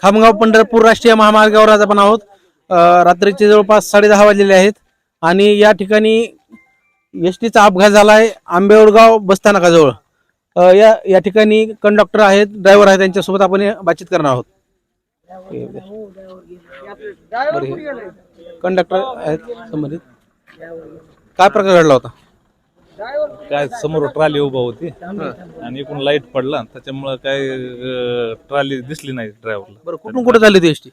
खामगाव पंढरपूर राष्ट्रीय महामार्गावर आज आपण आहोत. रात्रीचे जवळपास साडेदहा वाजलेले आहेत. आणि या ठिकाणी एस टीचा अपघात झाला आहे आंबेवडगाव बसस्थानकाजवळ या या ठिकाणी कंडक्टर आहेत ड्रायव्हर आहेत त्यांच्यासोबत आपण हे बातचीत करणार आहोत. कंडक्टर आहेत संबंधित. काय प्रकार घडला होता? काय समोर ट्रॉली उभा होती आणि एकूण लाइट पडला त्याच्यामुळं काय ट्रॉली दिसली नाही ड्रायव्हरला. बरं कुठून कुठे चालली होती एस टी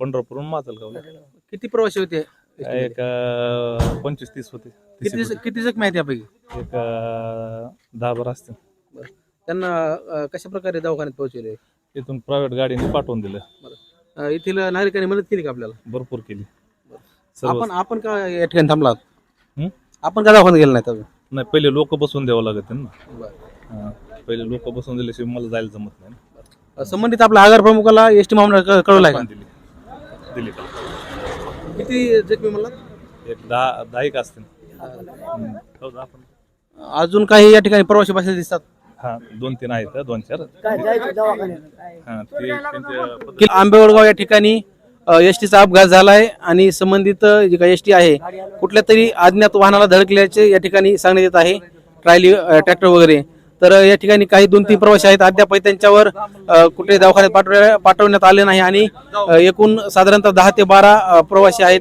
पंढरपूरून माजलगावला. किती प्रवासी होते काय एक अं, पंचवीस तीस होते. तीस किती किती जखमी आहेत यापैकी एक अं, दहा बारा असतील. बरं. त्यांना अ, कशा प्रकारे दवाखान्यात पोहोचवले? इथून प्रायव्हेट गाडीने पाठवून दिलं. अ, येथील नागरिकांनी मदत केली का आपल्याला? भरपूर केली. सर्व आपण आपण का या ठिकाणी थांबलात? हं? आपण का दवाखान्यात गेला नाही नाही पहिले लोक बसून द्यावं लागत ना. हां. पहिले लोक बसून दिल्याशिवाय मला जायला जमत नाही ना. संबंधित आपल्या आगार प्रमुखाला एस टी महामंडळ कळवलाय का? पण दिली. दिली का? किती जखमी मला एक दहा दहा एक पण अजून काही या ठिकाणी प्रवासी बसले दिसतात? हा दोन तीन आहेत दोन चार. हा ते त्यांच्या की आंबेवडगाव या ठिकाणी एस टीचा अपघात झालाय आणि संबंधित जे जी काही एस टी आहे कुठल्या तरी अज्ञात वाहनाला धडकल्याचे या ठिकाणी सांगण्यात येत आहे ट्रायली ट्रॅक्टर वगैरे. तर या ठिकाणी काही दोन तीन प्रवासी आहेत अद्यापही त्यांच्यावर कुठे दवाखान्यात पाठवल्या पाठवण्यात आले नाही आणि एकूण साधारणतः दहा ते बारा प्रवासी आहेत.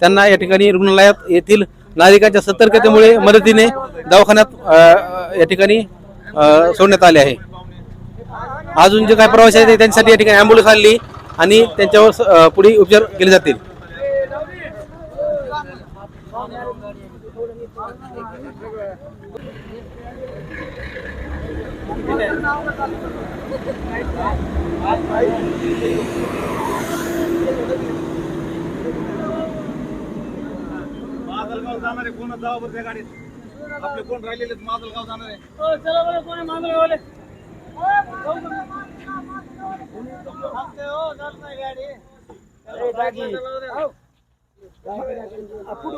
त्यांना या ठिकाणी रुग्णालयात येथील नागरिकांच्या सतर्कतेमुळे मदतीने दवाखान्यात या ठिकाणी सोडण्यात आले आहे. अजून जे काही प्रवासी आहेत त्यांच्यासाठी या ठिकाणी अँब्युलन्स आणली. आणि त्यांच्यावर पुढील उपचार केले जातील. माजलगाव जाणार आहे कोण? जावं बरं त्या गाडीत. आपले कोण राहिलेले आहेत, माजलगाव जाणार. आहे అప్పుడు